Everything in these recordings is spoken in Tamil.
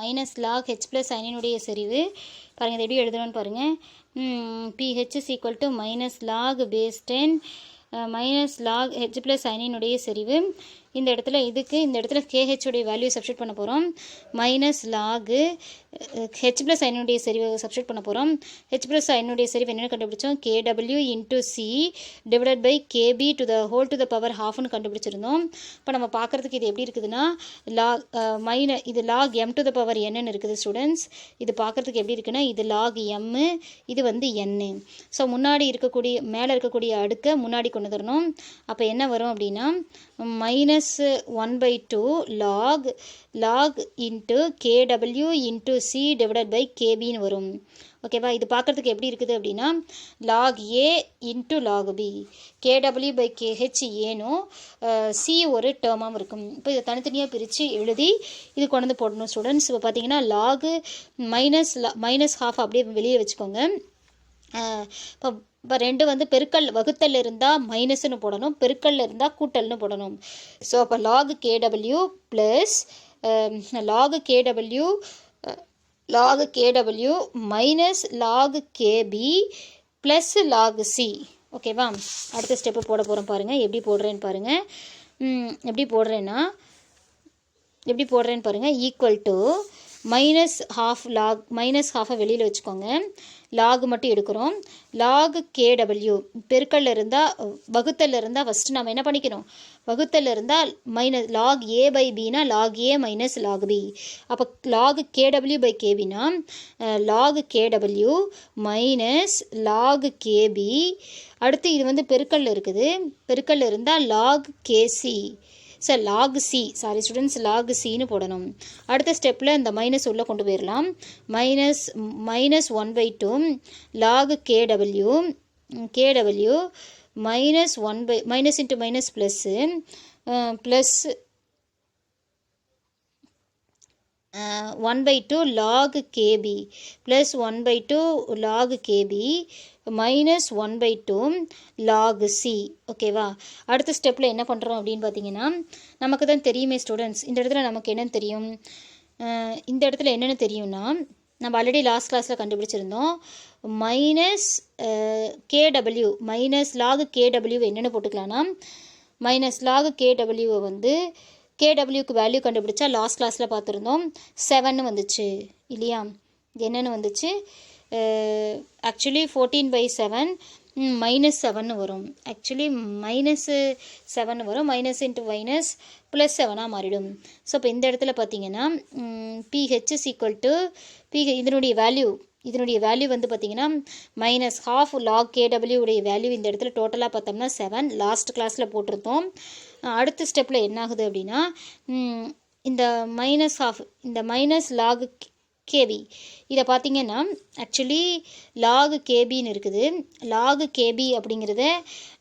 மைனஸ் லாக் ஹெச் ப்ளஸ் அயனினுடைய செறிவு. பாருங்கள் இதை எப்படி எழுதுறோன்னு பாருங்கள் pH is equal to minus log base ten minus log H plus அயனினுடைய செறிவு. இந்த இடத்துல இதுக்கு இந்த இடத்துல கேஹெச்சுடைய வேல்யூ சப்ஸ்டியூட் பண்ண போகிறோம் மைனஸ் லாகு ஹெச் ப்ளஸ் ஐனுடைய செறிவை சப்ஸ்டியூட் பண்ண போகிறோம் ஹெச் ப்ளஸ் அயனுடைய செறிவு என்னென்னு கண்டுபிடிச்சோம்? KW into C divided by Kb to the whole to the power ஹாஃப்னு கண்டுபிடிச்சிருந்தோம். இப்போ நம்ம பார்க்குறதுக்கு இது எப்படி இருக்குதுன்னா லாக் மைன இது log M to the power என்னன்னு இருக்குது ஸ்டூடெண்ட்ஸ் இது பார்க்குறதுக்கு எப்படி இருக்குன்னா இது லாக் எம்மு இது வந்து என்னு ஸோ முன்னாடி இருக்கக்கூடிய மேலே இருக்கக்கூடிய அடுக்கை முன்னாடி கொண்டு வரணும் அப்போ என்ன வரும் அப்படின்னா minus one by two log log into KW into C divided by கேபின்னு வரும். ஓகேவா இது பார்க்குறதுக்கு எப்படி இருக்குது அப்படின்னா log A into log B KW by KH ஏனும் சி ஒரு டேர்மாகவும் இருக்கும். இப்போ இதை தனித்தனியாக பிரித்து எழுதி இது கொண்டு வந்து போடணும் ஸ்டூடெண்ட்ஸ் இப்போ பார்த்தீங்கன்னா லாகு மைனஸ் மைனஸ் ஹாஃப் அப்படியே வெளியே வச்சுக்கோங்க. இப்போ இப்போ ரெண்டு வந்து பெருக்கல் வகுத்தல் இருந்தால் மைனஸ்னு போடணும் பெருக்கல்ல இருந்தால் கூட்டல்னு போடணும். ஸோ அப்போ log K W plus log K W log K W minus log K P plus log C ஓகேவா அடுத்த ஸ்டெப்பு போட போகிறோம் பாருங்கள் எப்படி போடுறேன்னு பாருங்கள் எப்படி போடுறேன்னா எப்படி போடுறேன்னு பாருங்கள் equal to minus half log minus ஹாஃபை வெளியில் வச்சுக்கோங்க. லாக் மட்டும் எடுக்கிறோம். லாக் கேடபிள்யூ பெருக்கல்ல இருந்தால் வகுத்தல்ல இருந்தால் ஃபஸ்ட்டு நம்ம என்ன பண்ணிக்கணும்? வகுத்தல்ல இருந்தால் minus log A by Bina log A minus log B அப்போ log K W by கேபினா log K W minus log K P அடுத்து இது வந்து பெருக்கல்ல இருக்குது. பெருக்கல்ல இருந்தால் log K C so log C sorry students log சின்னு போடணும். அடுத்த ஸ்டெப்பில் இந்த மைனஸ் உள்ளே கொண்டு போயிடலாம் minus minus one by two log K W K W minus one by minus into minus plus plus one by two log K P plus one by two log Kb minus one by two log C ஓகேவா அடுத்த ஸ்டெப்பில் என்ன பண்ணுறோம் அப்படின்னு பார்த்தீங்கன்னா நமக்கு தான் தெரியுமே ஸ்டூடெண்ட்ஸ் இந்த இடத்துல நமக்கு என்னென்னு தெரியும்? இந்த இடத்துல என்னென்னு தெரியும்னா நம்ம ஆல்ரெடி லாஸ்ட் கிளாஸில் கண்டுபிடிச்சிருந்தோம் minus K W minus log K W என்னென்னு போட்டுக்கலாம்னா மைனஸ் லாக் கேடபிள்யூவை வந்து கேடபிள்யூக்கு வேல்யூ கண்டுபிடிச்சா லாஸ்ட் கிளாஸில் பார்த்துருந்தோம். செவன்னு வந்துச்சு இல்லையா? என்னென்னு வந்துச்சு? Actually fourteen by seven minus seven வரும். ஆக்சுவலி மைனஸு செவன் வரும். மைனஸ் இன்ட்டு மைனஸ் ப்ளஸ் செவனாக மாறிடும். ஸோ இப்போ இந்த இடத்துல பார்த்தீங்கன்னா pH is equal to pH இதனுடைய வேல்யூ இதனுடைய வேல்யூ வந்து பார்த்தீங்கன்னா minus half log K W உடைய வேல்யூ இந்த இடத்துல டோட்டலாக பார்த்தோம்னா செவன் லாஸ்ட் கிளாஸில் போட்டிருந்தோம். அடுத்த ஸ்டெப்பில் என்ன ஆகுது அப்படின்னா இந்த மைனஸ் ஹாஃப் இந்த மைனஸ் லாக் கேபி இதை பார்த்தீங்கன்னா ஆக்சுவலி லாகு கேபின்னு இருக்குது. லாகு கேபி அப்படிங்கிறத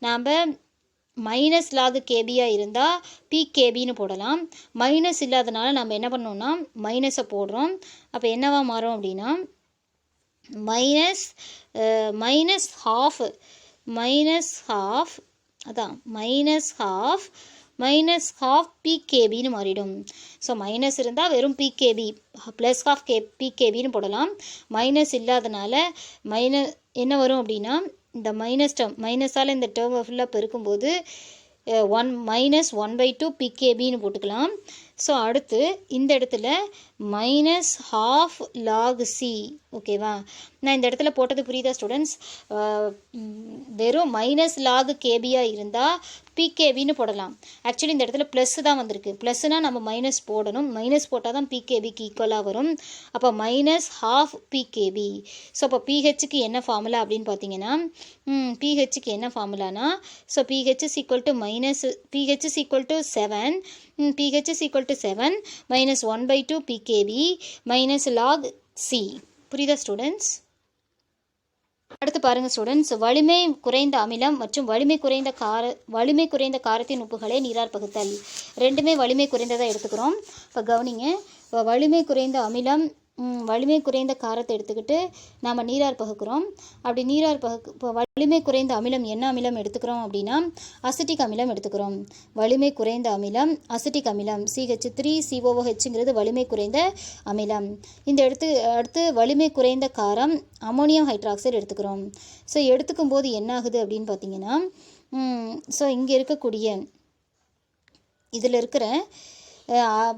நாம் மைனஸ் லாகு கேபியாக இருந்தால் பிகேபின்னு போடலாம். மைனஸ் இல்லாதனால நம்ம என்ன பண்ணோம்னா மைனஸை போடுறோம். அப்போ என்னவா மாறும் அப்படின்னா minus minus half minus half அதான் மைனஸ் ஹாஃப் மைனஸ் ஹாஃப் பிகேபின்னு மாறிடும். ஸோ மைனஸ் இருந்தால் வெறும் பிகேபி ப்ளஸ் ஹாஃப் கே பிகேபின்னு போடலாம். மைனஸ் இல்லாதனால மைனஸ் என்ன வரும் அப்படின்னா இந்த மைனஸ் டேர்ம் மைனஸால் இந்த டேர்மை ஃபுல்லாக பெருக்கும்போது one minus one by two பிகேபின்னு போட்டுக்கலாம். ஸோ அடுத்து இந்த இடத்துல மைனஸ் ஹாஃப் லாக் சி ஓகேவா நான் இந்த இடத்துல போட்டது புரியுதா ஸ்டூடெண்ட்ஸ் வெறும் மைனஸ் லாக் கேபியாக இருந்தால் பிகேபின்னு போடலாம். ஆக்சுவலி இந்த இடத்துல ப்ளஸ் தான் வந்திருக்கு. ப்ளஸ்னால் நம்ம மைனஸ் போடணும். மைனஸ் போட்டால் தான் பிகேபிக்கு ஈக்குவலாக வரும். அப்போ மைனஸ் ஹாஃப் பிகேபி ஸோ அப்போ பிஹெச்சுக்கு என்ன ஃபார்முலா அப்படின்னு பார்த்தீங்கன்னா பிஹெச்சுக்கு என்ன ஃபார்முலானா so pH is equal to minus pH is equal to seven pH is equal to seven minus one by two pKb minus log C புரியுதா ஸ்டூடெண்ட்ஸ் அடுத்து பாருங்கள் ஸ்டூடெண்ட்ஸ் வலிமை குறைந்த அமிலம் மற்றும் வலிமை குறைந்த கார வலிமை குறைந்த காரத்தின் உப்புகளை நீரார் பகுத்தல். ரெண்டுமே வலிமை குறைந்ததாக எடுத்துக்கிறோம். இப்போ கவனிங்க. இப்போ வலிமை குறைந்த அமிலம் வலிமை குறைந்த காரத்தை எடுத்துக்கிட்டு நாம் நீரார் பகுக்கிறோம். அப்படி நீரார் பகுக்கு இப்போ வலிமை குறைந்த அமிலம் என்ன அமிலம் எடுத்துக்கிறோம் அப்படின்னா அசிட்டிக் அமிலம் எடுத்துக்கிறோம். வலிமை குறைந்த அமிலம் அசிட்டிக் அமிலம். சிஹெச் த்ரீ சிஓஓஹெச்ங்கிறது வலிமை குறைந்த அமிலம். இந்த எடுத்து அடுத்து வலிமை குறைந்த காரம் அமோனியம் ஹைட்ராக்சைடு எடுத்துக்கிறோம். ஸோ எடுத்துக்கும் போது என்ன ஆகுது அப்படின்னு பார்த்தீங்கன்னா ஸோ இங்கே இருக்கக்கூடிய இதில் இருக்கிற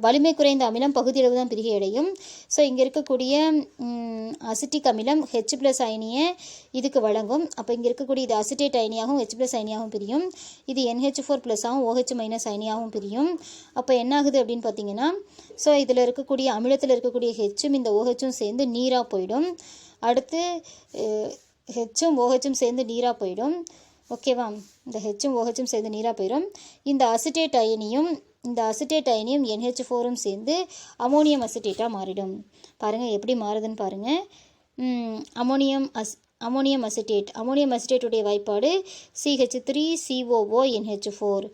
வலிமை குறைந்த அமிலம் பகுதியளவு தான் பிரிகை அடையும். ஸோ இங்கே இருக்கக்கூடிய அசிட்டிக் அமிலம் ஹெச் ப்ளஸ் அயனியை இதுக்கு வழங்கும். அப்போ இங்கே இருக்கக்கூடிய இது அசிட்டேட் அயனியாகவும் ஹெச் ப்ளஸ் அயனியாகவும் பிரியும். இது என்ஹெச் ஃபோர் ப்ளஸ்ஸாகவும் ஓஹெச் மைனஸ் அயனியாகவும் பிரியும். அப்போ என்ன ஆகுது அப்படின்னு பார்த்தீங்கன்னா ஸோ இதில் இருக்கக்கூடிய அமிலத்தில் இருக்கக்கூடிய ஹெச்சும் இந்த ஓஹெச்சும் சேர்ந்து நீராக போயிடும். அடுத்து ஹெச்சும் ஓஹெச்சும் சேர்ந்து நீராக போயிடும். ஓகேவா இந்த ஹெச்சும் ஓஹெச்சும் சேர்ந்து நீராக போயிடும் இந்த அசிட்டேட் அயனியும் இந்த அசிட்டேட் அயனியும் என்ஹெச் ஃபோரும் சேர்ந்து அமோனியம் அசிட்டேட்டாக மாறிடும். பாருங்கள் எப்படி மாறுதுன்னு பாருங்கள் ammonium as ammonium acetate ammonium அசிட்டேட்டுடைய வாய்ப்பாடு CH three COO NH four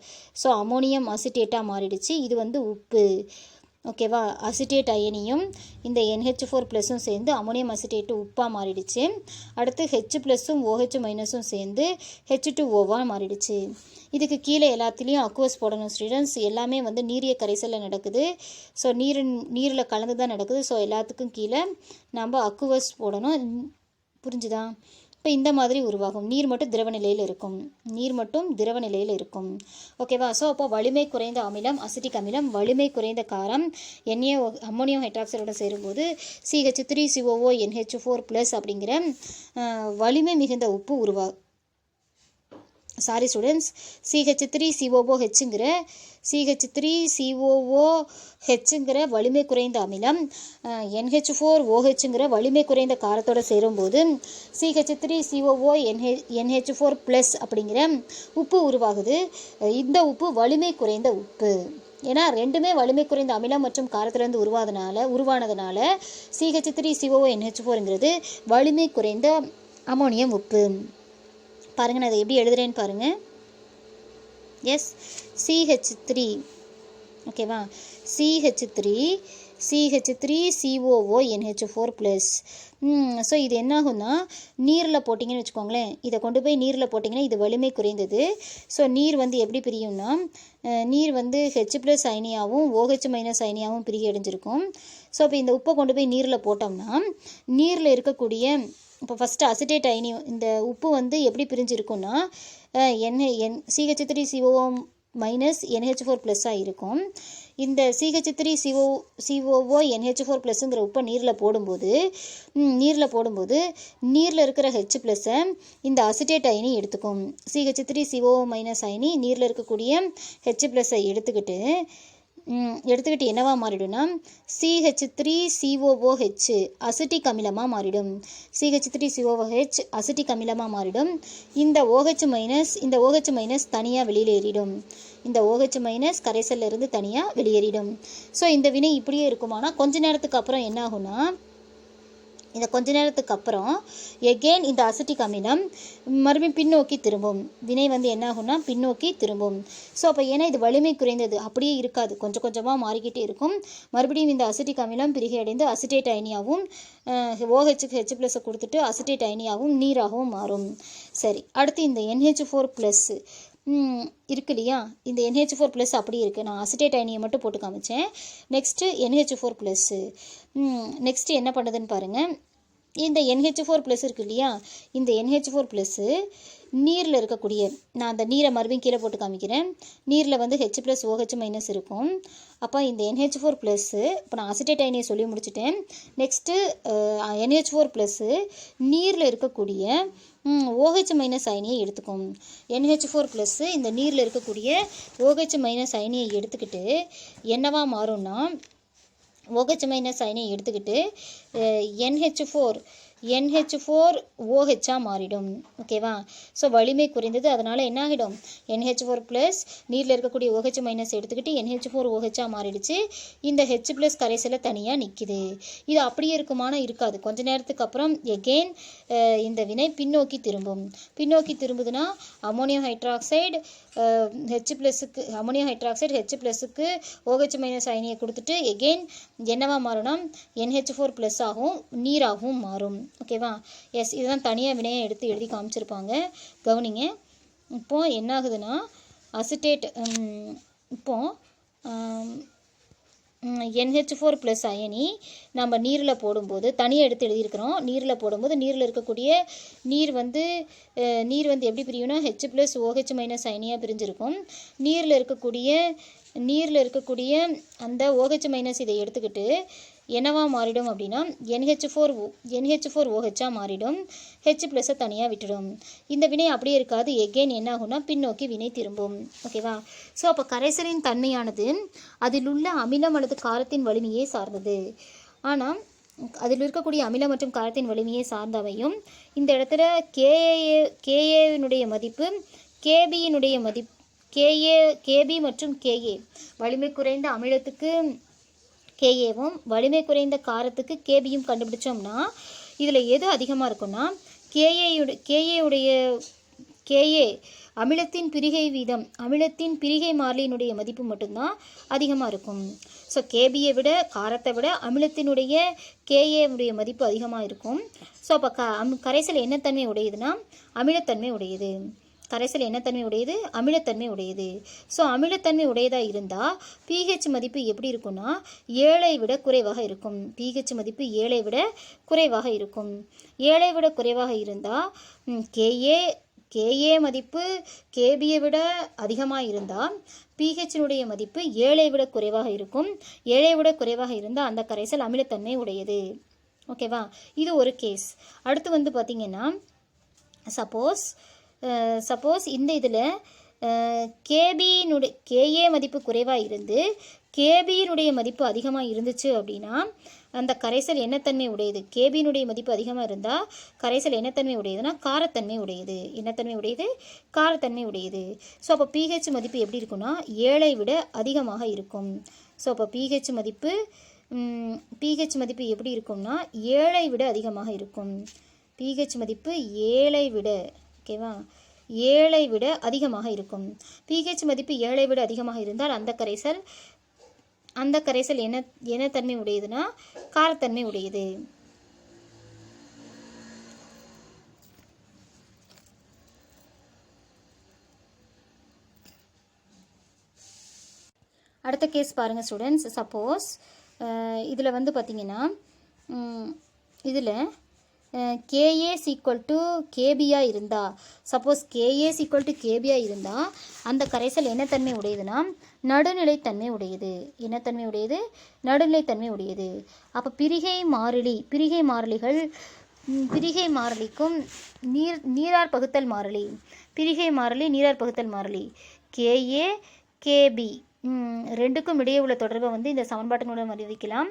so ammonium அசிட்டேட்டாக மாறிடுச்சு. இது வந்து உப்பு. ஓகேவா? அசிட்டேட் அயனியும் இந்த என்ஹெச் ஃபோர் ப்ளஸும் சேர்ந்து அமோனியம் அசிட்டேட்டு உப்பாக மாறிடுச்சு. அடுத்து ஹெச் ப்ளஸும் ஓஹெச் மைனஸும் சேர்ந்து ஹெச் டூ ஓவாக மாறிடுச்சு. இதுக்கு கீழே எல்லாத்துலேயும் அக்குவஸ் போடணும் ஸ்டூடெண்ட்ஸ் எல்லாமே வந்து நீரிய கரைசலில் நடக்குது. ஸோ நீர் நீரில் கலந்து தான் நடக்குது. ஸோ எல்லாத்துக்கும் கீழே நம்ம அக்குவஸ் போடணும். புரிஞ்சுதா? இப்போ இந்த மாதிரி உருவாகும். நீர் மட்டும் திரவ நிலையில் இருக்கும். நீர் மட்டும் திரவ நிலையில் இருக்கும். ஓகேவா ஸோ அப்போ வலிமை குறைந்த அமிலம் அசிட்டிக் அமிலம் வலிமை குறைந்த காரம் என்ஏ அம்மோனியம் ஹைட்ராக்சைடோட சேரும்போது CH three COO NH four plus அப்படிங்கிற வலிமை மிகுந்த உப்பு உருவா sorry students CH three COO ஹெச்சுங்கிற CH three COO ஹெச்சுங்கிற வலிமை குறைந்த அமிலம் என்ஹெச் ஃபோர் ஓஹெச்சுங்கிற வலிமை குறைந்த காரத்தோடு சேரும்போது CH three COO NH NH four plus அப்படிங்கிற உப்பு உருவாகுது. இந்த உப்பு வலிமை குறைந்த உப்பு. ஏன்னா ரெண்டுமே வலிமை குறைந்த அமிலம் மற்றும் காரத்திலிருந்து உருவாதனால உருவானதுனால C H three C O O N H ஃபோருங்கிறது வலிமை குறைந்த அமோனியம் உப்பு. பாருங்கள் நான் அதை எப்படி எழுதுகிறேன்னு பாருங்கள் எஸ் சிஹெச் த்ரீ ஓகேவா CH three CH three COO NH four plus so இது என்ன ஆகும்னா நீரில் போட்டிங்கன்னு வச்சுக்கோங்களேன். இதை கொண்டு போய் நீரில் போட்டிங்கன்னா இது வலிமை குறைந்தது. ஸோ நீர் வந்து எப்படி பிரியும்னா நீர் வந்து ஹெச் ப்ளஸ் அயனியாகவும் ஓஹெச் மைனஸ் அயனியாகவும் பிரிய அடைஞ்சிருக்கும். ஸோ இப்போ இந்த உப்பை கொண்டு போய் நீரில் போட்டோம்னா நீரில் இருக்கக்கூடிய இப்போ ஃபஸ்ட்டு அசிட்டேட் அயனி இந்த உப்பு வந்து எப்படி பிரிஞ்சிருக்கும்னா N N CH three CO minus NH four ப்ளஸ்ஸாக இருக்கும். இந்த CH three CO COO NH four ப்ளஸ்ஸுங்கிற உப்பை நீரில் போடும்போது நீரில் போடும்போது நீரில் இருக்கிற ஹெச் ப்ளஸ்ஸை இந்த அசிட்டேட் அயனி எடுத்துக்கும். சிஹெச் த்ரீ சிஓ மைனஸ் அயனி நீரில் இருக்கக்கூடிய ஹெச் ப்ளஸ்ஸை எடுத்துக்கிட்டு எடுத்துக்கிட்டு என்னவா மாறிடும்னா சிஹெச் த்ரீ சிஓஓஹெச் அசிட்டிக் அமிலமாக மாறிடும். சிஹெச் த்ரீ சிஓஓஹெச் அசிட்டிக் அமிலமாக மாறிடும். இந்த ஓஹெச் மைனஸ் இந்த ஓஹெச் மைனஸ் தனியாக வெளியேறிடும். இந்த ஓஹெச் மைனஸ் கரைசல்லிருந்து தனியாக வெளியேறிடும். ஸோ இந்த வினை இப்படியே இருக்குமானா கொஞ்ச நேரத்துக்கு அப்புறம் என்ன ஆகும்னா இந்த கொஞ்ச நேரத்துக்கு அப்புறம் எகெயின் இந்த அசிட்டிக் அமிலம் மறுபடியும் பின்னோக்கி திரும்பும். வினை வந்து என்ன ஆகும்னா பின்னோக்கி திரும்பும். ஸோ அப்போ ஏன்னா இது வலிமை குறைந்தது. அப்படியே இருக்காது. கொஞ்சம் கொஞ்சமாக மாறிக்கிட்டே இருக்கும். மறுபடியும் இந்த அசிட்டிக் அமிலம் பிரிகை அடைந்து அசிட்டேட் அயனியாகவும் ஓஹெச்சுக்கு ஹெச் ப்ளஸ்ஸை கொடுத்துட்டு அசிட்டேட் அயனியாகவும் நீராகவும் மாறும். சரி அடுத்து இந்த என்ஹெச் ஃபோர் ப்ளஸ் இருக்கு இல்லையா? இந்த என்ஹெச் ஃபோர் ப்ளஸ் அப்படி இருக்குது நான் அசிட்டேட் அயனியை மட்டும் போட்டு காமிச்சேன். Next NH four plus next என்ன பண்ணுதுன்னு பாருங்கள் இந்த என்ஹெச் ஃபோர் ப்ளஸ் இருக்கு இல்லையா? இந்த என்ஹெச் ஃபோர் ப்ளஸ்ஸு நீரில் இருக்கக்கூடிய நான் அந்த நீரை மறுபடியும் கீழே போட்டு காமிக்கிறேன். நீரில் வந்து ஹெச் ப்ளஸ் ஓஹெச் மைனஸ் இருக்கும். அப்போ இந்த என்ஹெச் ஃபோர் ப்ளஸ்ஸு இப்போ நான் அசிட்டேட் அயனியை சொல்லி முடிச்சுட்டேன். நெக்ஸ்ட்டு என்ஹெச் ஃபோர் ப்ளஸ்ஸு நீரில் இருக்கக்கூடிய ஓஹெச் மைனஸ் அயனியை எடுத்துக்கும். என்ஹெச் ஃபோர் ப்ளஸ்ஸு இந்த நீரில் இருக்கக்கூடிய ஓஹெச் மைனஸ் அயனியை எடுத்துக்கிட்டு என்னவா மாறும்னா ஓஹெச் மைனஸ் அயனியை எடுத்துக்கிட்டு என்ஹெச் ஃபோர் என்ஹெச் ஃபோர் ஓஹெச்சாக மாறிடும். ஓகேவா ஸோ வலிமை குறைந்தது. அதனால் என்ன ஆகிடும்? என்ஹெச் ஃபோர் ப்ளஸ் நீரில் இருக்கக்கூடிய ஓஹெச் மைனஸ் எடுத்துக்கிட்டு என்ஹெச் ஃபோர் ஓஹெச்சாக மாறிடுச்சு. இந்த ஹெச் ப்ளஸ் கரைசலில் தனியாக நிற்கிது இது அப்படியே இருக்குமானா இருக்காது. கொஞ்ச நேரத்துக்கு அப்புறம் எகெயின் இந்த வினை பின்னோக்கி திரும்பும். பின்னோக்கி திரும்புதுன்னா அமோனியம் ஹைட்ராக்சைடு ஹெச் ப்ளஸுக்கு அமோனியம் ஹைட்ராக்சைடு ஹெச் ப்ளஸுக்கு ஓஹெச் மைனஸ் அயனியை கொடுத்துட்டு எகெயின் என்னவா மாறும்னா என்ஹெச் ஃபோர் ப்ளஸ் ஆகும் நீராகவும் மாறும். ஓகேவா? எஸ் இதுதான் தனியாக வினையை எடுத்து எழுதி காமிச்சிருப்பாங்க. கவனிங்க. இப்போ என்ன ஆகுதுன்னா அசிட்டேட் இப்போது என்ஹெச் ஃபோர் ப்ளஸ் அயனி நம்ம நீரில் போடும்போது தனியாக எடுத்து எழுதியிருக்கிறோம். நீரில் போடும்போது நீரில் இருக்கக்கூடிய நீர் வந்து நீர் வந்து எப்படி பிரியும்னா ஹெச் ப்ளஸ் ஓஹெச் மைனஸ் அயனியாக பிரிஞ்சிருக்கும். நீரில் இருக்கக்கூடிய நீரில் இருக்கக்கூடிய அந்த ஓஹெச் மைனஸ் இதை எடுத்துக்கிட்டு என்னவா மாறிடும் அப்படின்னா என்ஹெச் ஃபோர் என்ஹெச் ஃபோர் ஓஹெச்சாக மாறிடும். ஹெச் ப்ளஸ்ஸை தனியாக விட்டுடும். இந்த வினை அப்படியே இருக்காது. எகெயின் என்ன ஆகும்னா பின்னோக்கி வினை திரும்பும். ஓகேவா ஸோ அப்போ கரைசலின் தன்மையானது அதில் உள்ள அமிலம் அல்லது காரத்தின் வலிமையை சார்ந்தது. ஆனால் அதில் இருக்கக்கூடிய அமிலம் மற்றும் காரத்தின் வலிமையை சார்ந்தவையும் இந்த இடத்துல கேஏ கேஏவினுடைய மதிப்பு கேபியினுடைய மதிப்பு கேஏ கேபி மற்றும் கேஏ வலிமை குறைந்த அமிலத்துக்கு கேஏவும் வலிமை குறைந்த காரத்துக்கு கேபியும் கண்டுபிடிச்சோம்னா இதில் எது அதிகமாக இருக்கும்னா கேஏயுடைய கேஏவுடைய கேஏ அமிலத்தின் பிரிகை வீதம் அமிலத்தின் பிரிகை மாறிலியினுடைய மதிப்பு மட்டும்தான் அதிகமாக இருக்கும். ஸோ கேபியை விட காரத்தை விட அமிலத்தினுடைய கேஏவுடைய மதிப்பு அதிகமாக இருக்கும். ஸோ அப்போ க அம் கரைசல் என்ன தன்மை உடையதுன்னா அமிலத்தன்மை உடையது. கரைசல் என்ன தன்மை உடையது அமிலத்தன்மை உடையது. ஸோ அமிலத்தன்மை உடையதாக இருந்தால் பிஹெச் மதிப்பு எப்படி இருக்கும்னா ஏழை விட குறைவாக இருக்கும். பிஹெச் மதிப்பு ஏழை விட குறைவாக இருக்கும். ஏழை விட குறைவாக இருந்தால் கேஏ கேஏ மதிப்பு கேபியை விட அதிகமாக இருந்தால் பிஹெச்சினுடைய மதிப்பு ஏழை விட குறைவாக இருக்கும். ஏழை விட குறைவாக இருந்தால் அந்த கரைசல் அமிலத்தன்மை உடையது. ஓகேவா இது ஒரு கேஸ் அடுத்து வந்து பார்த்திங்கன்னா சப்போஸ் சப்போஸ் இந்த இதில் கேபியினுடைய கேஏ மதிப்பு குறைவாக இருந்து கேபியினுடைய மதிப்பு அதிகமாக இருந்துச்சு அப்படின்னா அந்த கரைசல் என்னத்தன்மை உடையது? கேபியினுடைய மதிப்பு அதிகமாக இருந்தால் கரைசல் என்னத்தன்மை உடையதுன்னா காரத்தன்மை உடையது. என்னத்தன்மை உடையது? காரத்தன்மை உடையது. ஸோ அப்போ பிஹெச் மதிப்பு எப்படி இருக்குன்னா ஏழை விட அதிகமாக இருக்கும். ஸோ அப்போ பிஹெச் மதிப்பு பிஹெச் மதிப்பு எப்படி இருக்கும்னா ஏழை விட அதிகமாக இருக்கும். பிஹெச் மதிப்பு ஏழை விட ஓகேவா? ஏழை விட அதிகமாக இருக்கும். பிஹெச் மதிப்பு ஏழை விட அதிகமாக இருந்தால் அந்த கரைசல் அந்த கரைசல் என்ன என்ன தன்மை உடையதுன்னா காரத்தன்மை உடையது. அடுத்த கேஸ் பாருங்கள் ஸ்டூடெண்ட்ஸ் சப்போஸ் இதில் வந்து பார்த்தீங்கன்னா இதில் கேஏ சீக்குவல் டு கேபியாக இருந்தால் suppose Ka is equal to கேபியாக இருந்தால் அந்த கரைசல் என்ன தன்மை உடையதுன்னா நடுநிலைத்தன்மை உடையது. என்ன தன்மை உடையது? நடுநிலைத்தன்மை உடையது. அப்போ பிரிகை மாறிலி பிரிகை மாறிலிகள் பிரிகை மாறிலிக்கும் நீர் நீரார் பகுத்தல் மாறிலி. பிரிகை மாறிலி நீரார் பகுத்தல் மாறிலி. கேஏ கேபி ரெண்டுக்கும் இடையே உள்ள தொடர்பை வந்து இந்த சமன்பாட்டின் மூலம் அறிவிக்கலாம்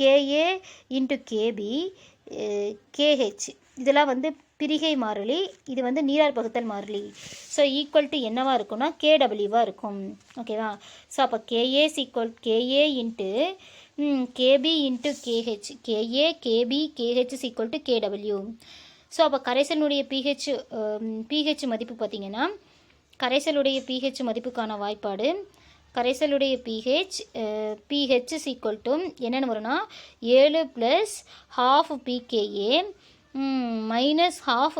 K A into K B K H இதெல்லாம் வந்து பிரிகை மாறிலி இது வந்து நீரார் பகுத்தல் மாறிலி. ஸோ ஈக்குவல் டு என்னவாக இருக்கும்னா கேடபிள்யூவாக இருக்கும். ஓகேவா ஸோ அப்போ Ka's equal Ka into Kb into Kh Ka Kb Kh is equal to KW so அப்போ கரைசலுடைய பிஹெச் பிஹெச் மதிப்பு பார்த்தீங்கன்னா கரைசலுடைய பிஹெச் மதிப்புக்கான வாய்ப்பாடு கரைசலுடைய pH pH is equal to என்னென்னு வரும்னா ஏழு plus half pKa minus half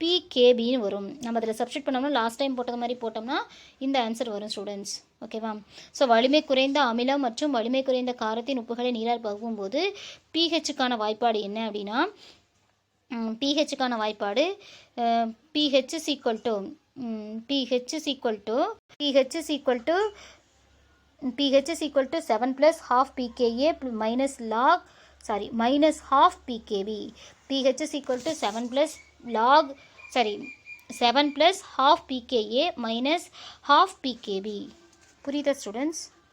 பிகேபின்னு வரும். நம்ம அதில் சப்ஸ்டியூட் பண்ணோம்னா லாஸ்ட் டைம் போட்டது மாதிரி போட்டோம்னா இந்த ஆன்சர் வரும் ஸ்டூடெண்ட்ஸ் ஓகேவா ஸோ வலிமை குறைந்த அமிலம் மற்றும் வலிமை குறைந்த காரத்தின் உப்புகளை நீரால் பகுக்கும்போது பிஹெச்சுக்கான வாய்ப்பாடு என்ன அப்படின்னா பிஹெச்சுக்கான வாய்ப்பாடு pH is equal to pH equal to P pH equal to pH equal to seven plus half pK minus log sorry minus half pKb pH equal to seven plus log sorry seven plus half pK minus half pKb students